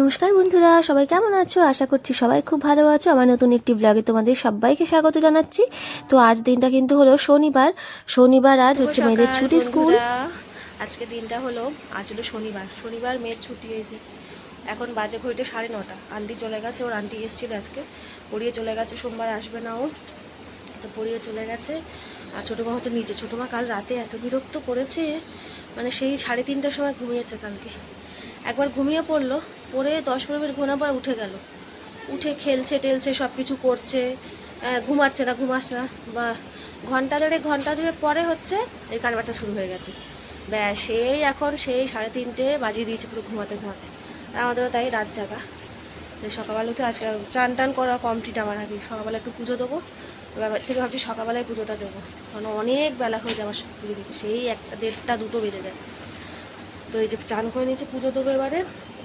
নমস্কার বন্ধুরা সবাই কেমন আছো? আশা করছি সবাই খুব ভালো আছো। আমার নতুন একটি ব্লগে তোমাদের সবাইকে স্বাগত জানাচ্ছি। তো আজ দিনটা কিন্তু হলো শনিবার। শনিবার আজ হচ্ছে মেয়েদের ছুটি স্কুল। আজকে দিনটা হলো আজ হলো শনিবার। শনিবার মেয়ের ছুটি হয়েছে এখন বাজে ঘড়িতে সাড়ে নটা। আন্টি চলে গেছে ওর আন্টি এসেছিল আজকে। পড়িয়ে চলে গেছে সোমবার আসবে না ও তো পড়িয়ে চলে গেছে। আর ছোটো মা হচ্ছে নিচে। ছোটো মা কাল রাতে এত বিরক্ত করেছে। মানে সেই সাড়ে তিনটার সময় ঘুমিয়েছে কালকে। একবার ঘুমিয়ে পড়ল। পড়ে দশ পনেরো মিনিট ঘুমানোর পর উঠে গেল। উঠে খেলছে, টেলছে সব কিছু করছে ঘুমাচ্ছে না ঘুমাচ্ছে না। বা ঘণ্টা দেড়ে ঘণ্টা দুয়েক পরে হচ্ছে এই কান বাচ্চা শুরু হয়ে গেছে। ব্যাস, সেই এখন সেই সাড়ে তিনটে বাজিয়ে দিয়েছে পুরো ঘুমাতে ঘুমাতে। আর আমাদেরও তাই রাত জাগা। সকালবেলা উঠে আজকে চান টান করা কমপ্লিট আমার আগে সকালবেলা একটু পুজো দেবো। এবার থেকে ভাবছি সকালবেলায় পুজোটা দেবো। কারণ অনেক বেলা হয়ে যায় আমার পুজো দিতে। সেই একটা দেড়টা দুটো বেজে যায়। তো এই যে চান করে নিয়েছে পুজো দেবো এবারে।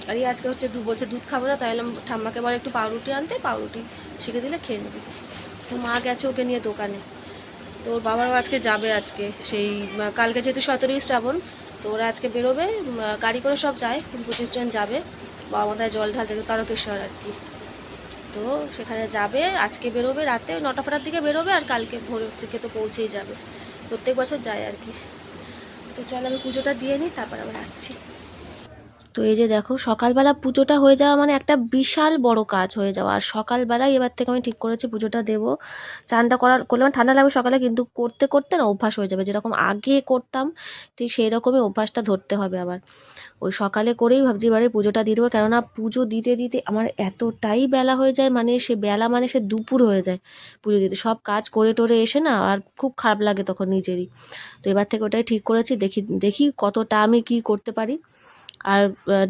আর আজকে হচ্ছে দু বলছে দুধ খাব না, তাই ঠাম্মাকে বলে একটু পাউরুটি আনতে, পাউরুটি শিখে দিলে খেয়ে নেবে। তো মা গেছে ওকে নিয়ে দোকানে। তো ওর বাবারও আজকে যাবে আজকে, সেই কালকে যেহেতু সতেরোই শ্রাবণ, তো ওরা আজকে বেরোবে গাড়ি করে সব যায়, পঁচিশ জন যাবে, বাবা মাথায় জল ঢালতে তারকেশ্বর আর কি। তো সেখানে যাবে, আজকে বেরোবে রাতে, নটা ফটার দিকে বেরোবে আর কালকে ভোর দিকে তো পৌঁছেই যাবে। প্রত্যেক বছর যায় আর কি। তো চল আমি পুজোটা দিয়ে নিই, তারপর আবার আসছি। তো এই যে দেখো, সকালবেলা পুজোটা হয়ে যাওয়া মানে একটা বিশাল বড় কাজ হয়ে যাওয়া। আর সকালবেলায় এবার থেকে আমি ঠিক করেছি পুজোটা দেবো। চানটা করার করলে আমার ঠান্ডা লাগবে সকালে, কিন্তু করতে করতে না অভ্যাস হয়ে যাবে। যেরকম আগে করতাম, ঠিক সেই রকমই অভ্যাসটা ধরতে হবে আবার। ওই সকালে করেই ভাবছি এবারে পুজোটা দিয়ে দেবো। কেননা পুজো দিতে দিতে আমার এতটাই বেলা হয়ে যায় মানে সে বেলা মানে সে দুপুর হয়ে যায় পুজো দিতে। সব কাজ করে টোরে এসে না আর খুব খারাপ লাগে তখন নিজেরই। তো এবার থেকে ওটাই ঠিক করেছি। দেখি দেখি কতটা আমি কি করতে পারি। আর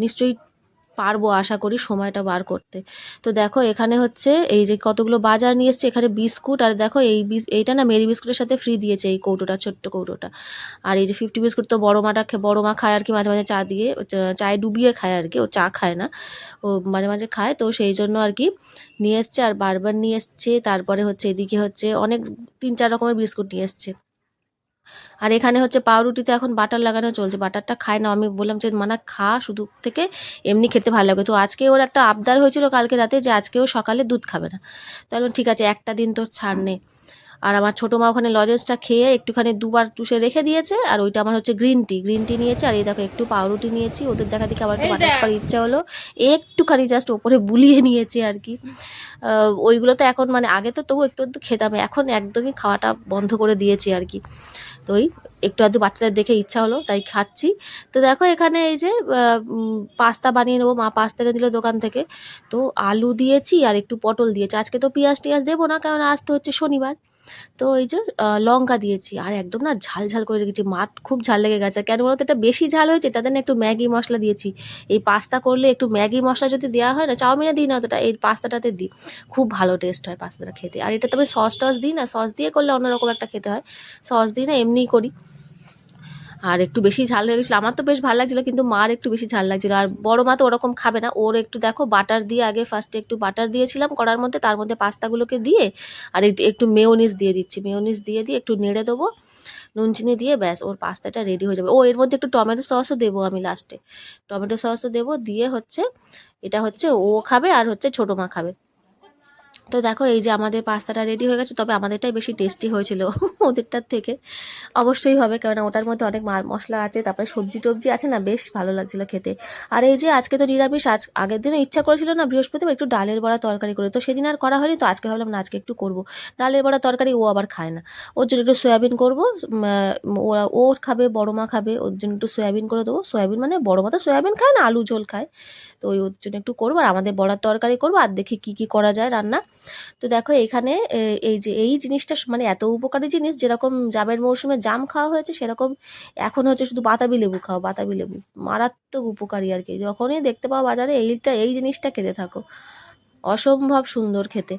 নিশ্চয়ই পারব আশা করি সময়টা বার করতে। তো দেখো এখানে হচ্ছে এই যে কতগুলো বাজার নিয়ে এসছে, এখানে বিস্কুট আর দেখো এই বিস, এইটা না মেরি বিস্কুটের সাথে ফ্রি দিয়েছে এই কৌটোটা, ছোট্ট কৌটোটা। আর এই যে ফিফটি বিস্কুট তো বড় মাটা বড় মা খায় আর কি, মাঝে মাঝে চা দিয়ে চায়ে ডুবিয়ে খায় আর কি, ও চা খায় না, ও মাঝে মাঝে খায়। তো সেই জন্য আর কি নিয়ে এসছে আর বারবার নিয়ে এসছে। তারপরে হচ্ছে এদিকে হচ্ছে অনেক তিন চার রকমের বিস্কুট নিয়ে এসছে। আর এখানে হচ্ছে পাউরুটিতে এখন বাটার লাগানো চলছে। বাটারটা খায় না আমি বললাম যে মানা খা শুধু থেকে এমনি খেতে ভালো লাগে। তো আজকে ওর একটা আবদার হয়েছিল কালকে রাতে যে আজকেও সকালে দুধ খাবে না। তাহলে ঠিক আছে একটা দিন তোর ছাড় নেই আর আমার ছোটো মা ওখানে লজেন্সটা খেয়ে একটুখানি দুবার চুষে রেখে দিয়েছে আর ওইটা আমার হচ্ছে গ্রিন টি গ্রিন টি নিয়েছে। আর এই দেখো একটু পাউরুটি নিয়েছি ওদের দেখা দেখি আমার একটু বাটার খাওয়ার ইচ্ছা হলো। একটুখানি জাস্ট ওপরে বুলিয়ে নিয়েছি আর কি। ওইগুলো তো এখন মানে আগে তো তবু একটু একটু খেতাম এখন একদমই খাওয়াটা বন্ধ করে দিয়েছি আর কি। তো ওই একটু আধটু বাচ্চাদের দেখে ইচ্ছা হলো, তাই খাচ্ছি। তো দেখো এখানে এই যে পাস্তা বানিয়ে নেব, মা পাস্তা এনে দিল দোকান থেকে। তো আলু দিয়েছি আর একটু পটল দিয়েছি। আজকে তো পেঁয়াজ টিয়াজ দেবো না, কারণ আজ তো হচ্ছে শনিবার। তো এই যে লঙ্কা দিয়েছি। আর একদম না ঝাল ঝাল করে রেখেছি। মাঠ খুব ঝাল লেগে গেছে। কেন বলতো এটা বেশি ঝাল হয়েছে, তাতে না একটু ম্যাগি মশলা দিয়েছি। এই পাস্তা করলে একটু ম্যাগি মশলা যদি দেওয়া হয় না চাউমিনে দিই না, অতটা এই পাস্তাটাতে দিই। খুব ভালো টেস্ট হয় পাস্তাটা খেতে। আর এটা তবে সস টস দিই না সস দিয়ে করলে অন্যরকম একটা খেতে হয়। সস দিই না, এমনিই করি। আর একটু বেশি ঝাল হয়ে গেছিল। আমার তো বেশ ভালো লাগছিল, কিন্তু মার একটু বেশি ঝাল লাগছিল। আর বড় মা তো ওরকম খাবে না। ওর একটু দেখো বাটার দিয়ে আগে ফার্স্টে একটু বাটার দিয়েছিলাম করার মধ্যে, তার মধ্যে পাস্তাগুলোকে দিয়ে আর একটু- মেয়োনিজ দিয়ে দিচ্ছি। মেয়োনিজ দিয়ে দিয়ে একটু নেড়ে দেবো, নুন চিনি দিয়ে ব্যাস, ওর পাস্তাটা রেডি হয়ে যাবে। ও এর মধ্যে একটু টমেটো সসও দেবো আমি লাস্টে টমেটো সসও দেবো, দিয়ে হচ্ছে, এটা হচ্ছে ও খাবে আর হচ্ছে ছোটো মা খাবে। তো দেখো, এই যে আমাদের পাস্তাটা রেডি হয়ে গেছে, তবে আমাদেরটাই বেশি টেস্টি হয়েছিল ওদেরটার থেকে। অবশ্যই হবে কারণ ওটার মধ্যে অনেক মশলা আছে, তারপরে সবজি টবজি আছে না, বেশ ভালো লাগছিল খেতে। আর এই যে আজকে তো নিরামিষ, আজ আগের দিনে ইচ্ছা করেছিল না, বৃহস্পতিবার একটু ডালের বড়া তরকারি করে। তো সেদিন আর করা হয়নি, তো আজকে ভাবলাম না, আজকে একটু করব। ডালের বড়া তরকারি ও আবার খায় না। ওর জন্য একটু সয়াবিন করব ওরা ও খাবে, বড় মা খাবে, ওর জন্য একটু সয়াবিন করে দেবো। সয়াবিন মানে বড় মা তো সয়াবিন খায় না, আলু ঝোল খায়। তো ওই ওর জন্য একটু করব, আর আমাদের বড়ার তরকারি করব, আর দেখি কি কি করা যায় রান্না। তো দেখো এখানে এই যে, এই জিনিসটা মানে এত উপকারী জিনিস যেরকম জামের মৌসুমে জাম খাওয়া হয়েছে, সেরকম এখন হচ্ছে শুধু বাতাবি লেবু খাও, বাতাবি লেবু। মারাত্মক উপকারী আর কি। যখনই দেখতে পাও বাজারে, এইটা, এই জিনিসটা খেতে থাকো। অসম্ভব সুন্দর খেতে।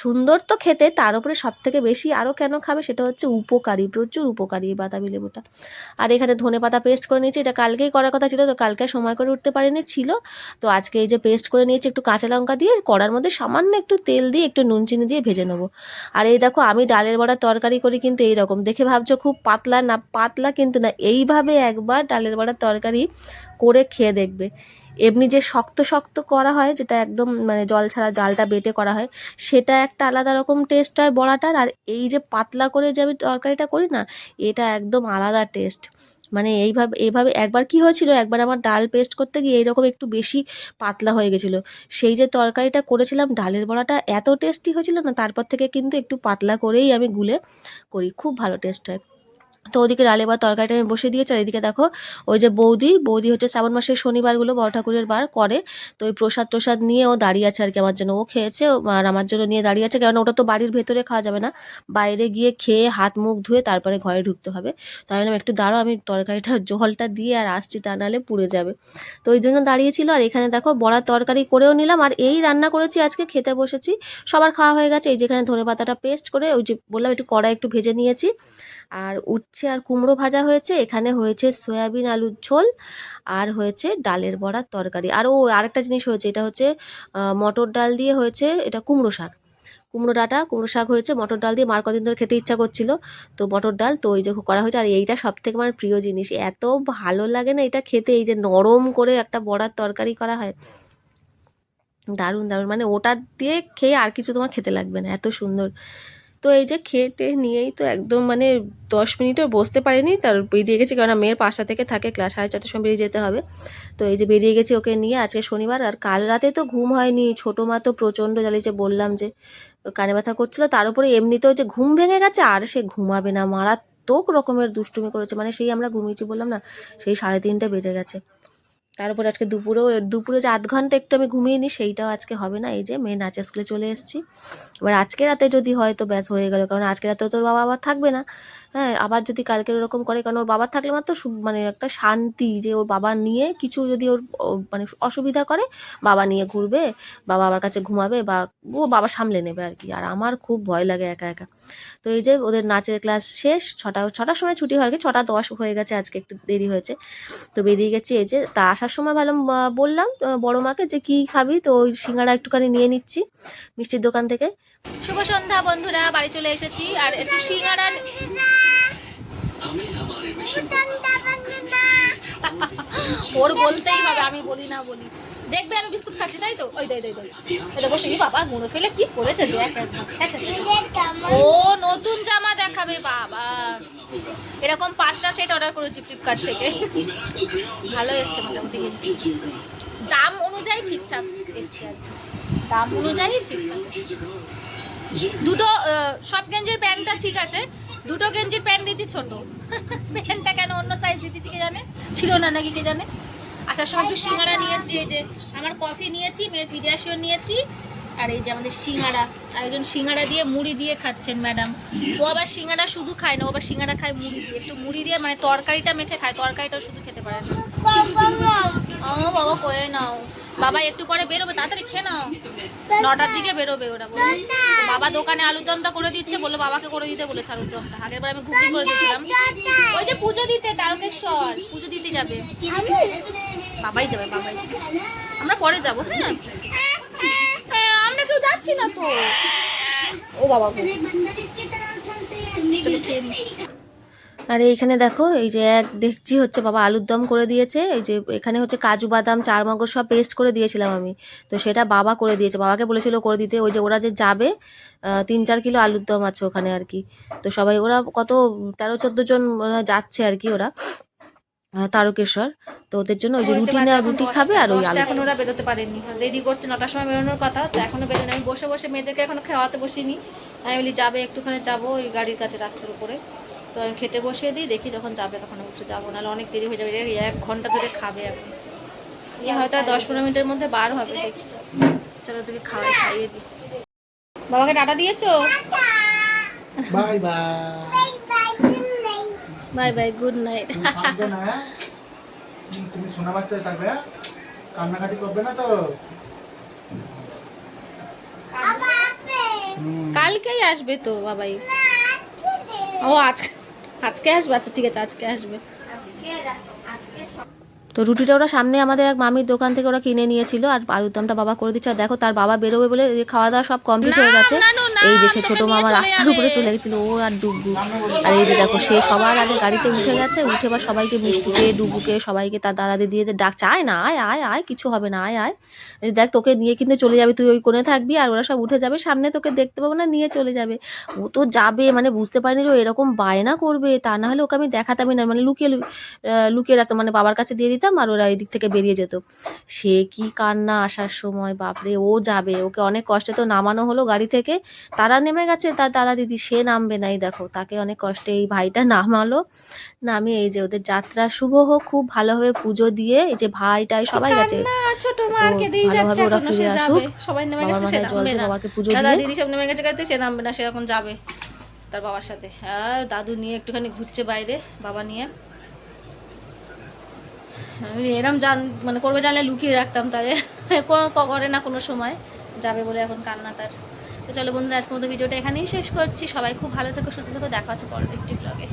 সুন্দর তো খেতে, তার উপরে সব থেকে বেশি আরও কেন খাবে সেটা হচ্ছে উপকারী, প্রচুর উপকারী এই বাতাবি লেবুটা। আর এখানে ধনে পাতা পেস্ট করে নিয়েছি, এটা কালকেই করার কথা ছিল, তো কালকে সময় করে উঠতে পারিনি, ছিল। তো আজকে এই যে পেস্ট করে নিয়েছি একটু কাঁচা লঙ্কা দিয়ে কড়ার মধ্যে সামান্য একটু তেল দিয়ে একটু নুন চিনি দিয়ে ভেজে নেব। আর এই দেখো, আমি ডালের বড়া তরকারি করি কিন্তু এই রকম দেখে ভাবছ খুব পাতলা না, পাতলা কিন্তু না, এইভাবে একবার ডালের বড়ার তরকারি করে খেয়ে দেখবে। এমনি যে শক্ত শক্ত করা হয়, যেটা একদম মানে জল ছাড়া জালটা বেটে করা হয়, সেটা একটা আলাদা রকম টেস্ট হয় বড়াটার। আর এই যে পাতলা করে যে আমি তরকারিটা করি না, এটা একদম আলাদা টেস্ট মানে এইভাবে এইভাবে একবার কি হয়েছিল, একবার আমার ডাল পেস্ট করতে গিয়ে এইরকম একটু বেশি পাতলা হয়ে গেছিল। সেই যে তরকারিটা করেছিলাম, ডালের বড়াটা এত টেস্টি হয়েছিল না, তারপর থেকে কিন্তু একটু পাতলা করেই আমি গুলে করি, খুব ভালো টেস্ট হয়। তো ওদিকে ডালে বা তরকারিটা আমি বসে দিয়েছি, আর এদিকে দেখো ওই যে বৌদি বৌদি হচ্ছে শ্রাবণ মাসের শনিবারগুলো বড় ঠাকুরের বার করে। তো ওই প্রসাদ প্রসাদ নিয়ে ও দাঁড়িয়ে আছে আর কি আমার জন্য। ও খেয়েছে আর আমার জন্য নিয়ে দাঁড়িয়ে আছে কারণ ওটা তো বাড়ির ভেতরে খাওয়া যাবে না। বাইরে গিয়ে খেয়ে হাত মুখ ধুয়ে তারপরে ঘরে ঢুকতে হবে। তো আমি একটু দাঁড়াও, আমি তরকারিটা জলটা দিয়ে আর আসছি, তা নাহলে পুড়ে যাবে। তো ওই জন্য দাঁড়িয়েছিল, আর এখানে দেখো বড়ার তরকারি করেও নিলাম, আর এই রান্না করেছি, আজকে খেতে বসেছি। সবার খাওয়া হয়ে গেছে, এই যেখানে ধনে পাতাটা পেস্ট করে ওই যে বললাম, একটু কড়াই একটু ভেজে নিয়েছি। আর উচ্ছে আর কুমড়ো ভাজা হয়েছে, এখানে হয়েছে সয়াবিন আলুর ঝোল আর হয়েছে ডালের বড়ার তরকারি। আর ও, আরেকটা জিনিস হয়েছে, এটা হচ্ছে মটর ডাল দিয়ে হয়েছে, এটা কুমড়ো শাক। কুমড়ো ডাটা, কুমড়ো শাক হয়েছে, মটর ডাল দিয়ে মার কদিন ধরে খেতে ইচ্ছা করছিল। তো মটর ডাল, তো ওই যে করা হয়েছে, আর এইটা সব থেকে আমার প্রিয় জিনিস। এত ভালো লাগে না এটা খেতে, এই যে নরম করে একটা বড়ার তরকারি করা হয়। দারুণ দারুণ। মানে ওটা দিয়ে খেয়ে আর কিছু তোমার খেতে লাগবে না, এত সুন্দর। তো এই যে খেয়ে টেয়ে নিয়েই তো একদম মানে দশ মিনিটও বসতে পারিনি, তার বেরিয়ে গেছি কারণ মেয়ের পাশা থেকে থাকে ক্লাস, সাড়ে চারটার সময় বেরিয়ে যেতে হবে। তো এই যে বেরিয়ে গেছি ওকে নিয়ে, আজকে শনিবার, আর কাল রাতে তো ঘুম হয়নি, ছোটো মা তো প্রচণ্ড জ্বালিয়েছে বললাম যে কানে ব্যথা করছিল, তার উপরে এমনিতেও যে ঘুম ভেঙে গেছে, আর সে ঘুমাবে না, মারাত্মক রকমের দুষ্টুমি করেছে মানে সেই আমরা ঘুমিয়েছি বললাম না, সেই সাড়ে তিনটে বেজে গেছে। তার উপর আজকে দুপুরেও, দুপুরে যে আধ ঘণ্টা একটু আমি ঘুমিয়ে নিই, সেইটাও আজকে হবে না। এই যে মেয়ে নাচের স্কুলে চলে এসেছি। এবার আজকে রাতে যদি হয় তো ব্যাস হয়ে গেল। কারণ আজকে রাতে তোর বাবা আবার থাকবে না। হ্যাঁ আবার যদি কালকে ওরকম করে, কারণ ওর বাবা থাকলে মাত্র মানে একটা শান্তি যে ওর বাবা নিয়ে কিছু যদি ওর মানে অসুবিধা করে, বাবা নিয়ে ঘুরবে, বাবা আমার কাছে ঘুমাবে বা ও বাবা সামলে নেবে আর কি। আর আমার খুব ভয় লাগে একা একা। তো এই যে ওদের নাচের ক্লাস শেষ, ছটা, ছটার সময় ছুটি হয় আর কি ছটা দশ হয়ে গেছে, আজকে একটু দেরি হয়েছে। তো বেরিয়ে গেছি এই যে, তা আসার সময় ভালো বললাম বড় মাকে যে কি খাবি তো ওই সিঙ্গারা একটুখানি নিয়ে নিচ্ছি মিষ্টির দোকান থেকে। শুভ সন্ধ্যা বন্ধুরা বাড়ি চলে এসেছি। আর একটু সিঙ্গারা ওর বলতেই হবে আমি বলি না বলি। দেখবে আমি বিস্কুট খাচ্ছি তাই তো? ওই দই দই দই এটা বসে কি বাবা গুঁড়ো ফেলে কি করেছে? দেখ। ও নতুন জামা দেখাবে বাবা। এরকম পাঁচটা সেট অর্ডার করেছি ফ্লিপকার্ট থেকে। ভালো এসছে মোটামুটি গেছি দাম অনুযায়ী ঠিকঠাক এসছে আর দাম অনুযায়ী ঠিকঠাক দুটো সব গেঞ্জের প্যান্টটা ঠিক আছে দুটো গেঞ্জির প্যান্ট দিয়েছি ছোট। প্যান্টটা কেন অন্য সাইজ দিতেছি কে জানে? ছিল না নাকি কে জানে? আসার সময় একটু সিঙ্গারা নিয়ে এসেছি এই যে আমার কফি নিয়েছি মেয়ের পিডিয়াশিও নিয়েছি আর এই যে আমাদের সিঙ্গারা একজন সিঙ্গারা দিয়ে মুড়ি দিয়ে খাচ্ছেন ম্যাডাম ও আবার সিঙ্গারা শুধু খায় না ও আবার সিঙ্গারা খায় মুড়ি দিয়ে। একটু মুড়ি দিয়ে মানে তরকারিটা মেখে খায় তরকারিটাও শুধু খেতে পারে না। ও বাবা করে নাও। বাবা একটু পরে বেরোবে তাড়াতাড়ি খেয়ে নাও। নটার দিকে বেরোবে ওরা বলে বাবা দোকানে আলুর দমটা করে দিচ্ছে বলল বাবাকে করে দিতে বলেছে আলুর দমটা। আগের বার আমি ঘুগনি করে দিয়েছিলাম। ওই যে পুজো দিতে তারকেশ্বর। পুজো দিতে যাবে। বাবাই যাবে বাবাই আমরা পরে যাব হ্যাঁ? হ্যাঁ, আমরা কেউ যাচ্ছি না তো। ও বাবা চলো খেয়ে। আর এইখানে দেখো এই যে এক দেখছি হচ্ছে বাবা আলুর দম করে দিয়েছে এই যে এখানে হচ্ছে কাজু বাদাম চার মগজ সব পেস্ট করে দিয়েছিলাম আমি। তো সেটা বাবা করে দিয়েছে বাবাকে বলেছিল করে দিতে ওই যে ওরা যে যাবে তিন চার কিলো আলুর দম আছে ওখানে আর কি। তো সবাই ওরা কত তেরো চোদ্দ জন মনে যাচ্ছে আর কি ওরা তারকেশ্বর। তো ওদের জন্য ওই যে রুটি না রুটি খাবে আর ওই আলু এখন ওরা বেরোতে পারেনি। দেরি করছে নটার সময় বেরোনোর কথা তো এখনও বেরোনি আমি বসে বসে মেয়েদেরকে এখনও খাওয়াতে বসিনি। আমি বলি যাবে একটুখানি যাব ওই গাড়ির কাছে রাস্তার উপরে। তো আমি খেতে বসিয়ে দিই দেখি যখন যাবে তখন অবশ্য যাব। নাহলে অনেক দেরি হয়ে যাবে। এক ঘণ্টা ধরে খাবে এখন। ইয়ে হয়তো আর দশ পনেরো মিনিটের মধ্যে বার হবে দেখি। চলো তোকে খাওয়াই খাইয়ে দিই। বাবাকে টাটা দিয়েছ? Bye bye. Bye bye good night. তুমি থাকবে না হ্যাঁ? হুম, তুমি সোনা বাচ্চা থাকবে হ্যাঁ? কান্নাকাটি করবে না তো? কালকেই আসবে তো বাবাই। ও আজকে আজকে আসবে? আচ্ছা ঠিক আছে আজকে আসবে। তো রুটিটা ওরা সামনে আমাদের এক মামির দোকান থেকে ওরা কিনে নিয়েছিল আর আলুর দমটা বাবা করে দিচ্ছে। আর দেখো তার বাবা বেরোবে বলে খাওয়া দাওয়া সব কমপ্লিট হয়ে গেছে। না, এই যে সে ছোট মামা রাস্তার উপরে চলে গেছিল ও আর ডুবু আর এই যে দেখো সে সবার আগে গাড়িতে উঠে গেছে উঠে এবার সবাইকে মিষ্টুকে ডুবুকে সবাইকে তার দাদা দিদি ডাকছে আয় না আয় আয় আয় কিছু হবে না আয় আয়। দেখ তোকে নিয়ে কিন্তু চলে যাবে তুই ওই কোণে থাকবি আর ওরা সব উঠে যাবে সামনে তোকে দেখতে পাবো না নিয়ে চলে যাবে। ও তো যাবে মানে বুঝতে পারিনি যে ও এরকম বায়না করবে তা না হলে ওকে আমি দেখাতামই না মানে লুকিয়ে লুকিয়ে রাখতাম মানে বাবার কাছে দিয়ে দিতাম আর ওরা এদিক থেকে বেরিয়ে যেত। সে কি কান্না আসার সময় বাপরে ও যাবে ওকে অনেক কষ্টে তো নামানো হলো গাড়ি থেকে তারা নেমে গেছে তার তারা দিদি সে নামবে নাই দেখো তাকে অনেক কষ্টে এই ভাইটা নামালো। নামিয়ে এই যে ওদের যাত্রা শুভ হোক খুব ভালোভাবে পুজো দিয়ে এই যে ভাইটাই সবাই গেছে। তো ভালোভাবে যাচ্ছে ওরা ফিরে আসুক। সবাই নেমে গেছে সে নামবে না। বাবাকে পুজো দাদা দিয়ে- দিদি সব নেমে গেছে গাড়িতে সে নামবে না সে এখন যাবে তার বাবার সাথে। হ্যাঁ দাদু নিয়ে একটুখানি ঘুরছে বাইরে বাবা নিয়ে। এরম জান মানে করবে জানলে লুকিয়ে রাখতাম তাহলে করে না কোনো সময়। যাবে বলে এখন কান্না তার। তো চলো বন্ধুরা, আজকের মতো ভিডিওটা এখানেই শেষ করছি। সবাই খুব ভালো থেকো, সুস্থ থেকো। দেখা হচ্ছে পরবর্তী ব্লগে